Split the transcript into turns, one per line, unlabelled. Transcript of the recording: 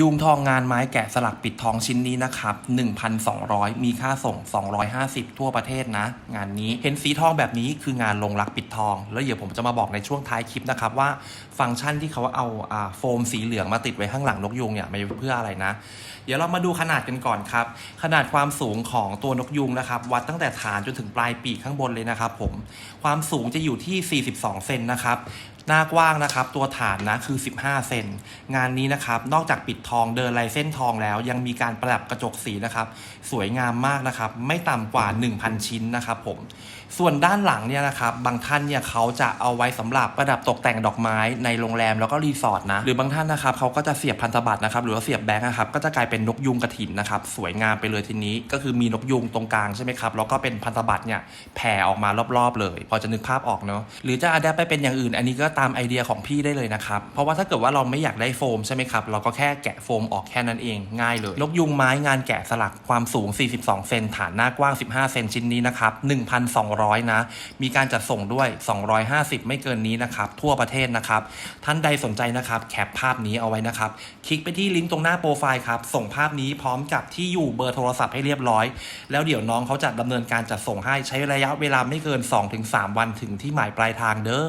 ยุงทองงานไม้แกะสลักปิดทองชิ้นนี้นะครับ 1,200 มีค่าส่ง 250 ทั่วประเทศนะ งานนี้เห็นสีทองแบบนี้คืองานลงรักปิดทอง แล้วเดี๋ยวผมจะมาบอกในช่วงท้ายคลิปนะครับว่าฟังก์ชันที่เขาเอาอโฟมสีเหลืองมาติดไว้ข้างหลังนกยุงเนี่ยมันเพื่ออะไรนะ เดี๋ยวเรามาดูขนาดกันก่อนครับ ขนาดความสูงของตัวนกยุงนะครับวัดตั้งแต่ฐานจนถึงปลายปีกข้างบนเลยนะครับผมความสูงจะอยู่ที่ 42 เซนนะครับ หน้ากว้างนะครับ ตัวฐานนะคือ 15 เซนงานนี้นะครับ นอกจากปิดทองเดินลายเส้นทองแล้ว ยังมีการประดับกระจกสีนะครับ สวยงามมากนะครับ ไม่ต่ำกว่า 1,000 ชิ้นนะครับผมส่วนด้านหลังเนี่ยนะครับ บางท่านเนี่ยเขาจะเอาไว้สำหรับประดับตกแต่งดอกไม้ในโรงแรมแล้วก็รีสอร์ทนะหรือบางท่านนะครับเขาก็จะเสียบพันธบัตรนะครับ หรือว่าเสียบแบงค์นะครับก็จะกลายเป็นนกยุงกระถินนะครับ สวยงามไปเลยทีนี้ ก็คือมีนกยุงตรงกลางใช่ไหมครับแล้วก็เป็นพันธบัตรเนี่ยแผ่ออกมารอบๆ เลย พอจะนึกภาพออกเนาะหรือจะอัดแอปไปเป็นอย่างอื่น อันนี้ก็ตามไอเดียของพี่ได้เลยนะครับ เพราะว่าถ้าเกิดว่าเราไม่อยากได้โฟมใช่ไหมครับ เราก็แค่แกะโฟมออกแค่นั้นเองง่ายเลย นกยุงไม้งานแกะสลักความสูง 42 เซนฐานหน้ากว้าง 15 เซนชิ้นนี้นะครับ 1,200 นะ มีการจัดส่งด้วย 250 ไม่เกินนี้นะครับ ทั่วประเทศนะครับ ท่านใดสนใจนะครับแคปภาพนี้เอาไว้นะครับ คลิกไปที่ลิงก์ตรงหน้าโปรไฟล์ครับส่งภาพนี้พร้อมกับที่อยู่เบอร์โทรศัพท์ให้เรียบร้อย แล้วเดี๋ยวน้องเขาจะดำเนินการจัดส่งให้ใช้ระยะเวลาไม่เกิน 2-3 วันถึงที่หมายปลายทางเด้อ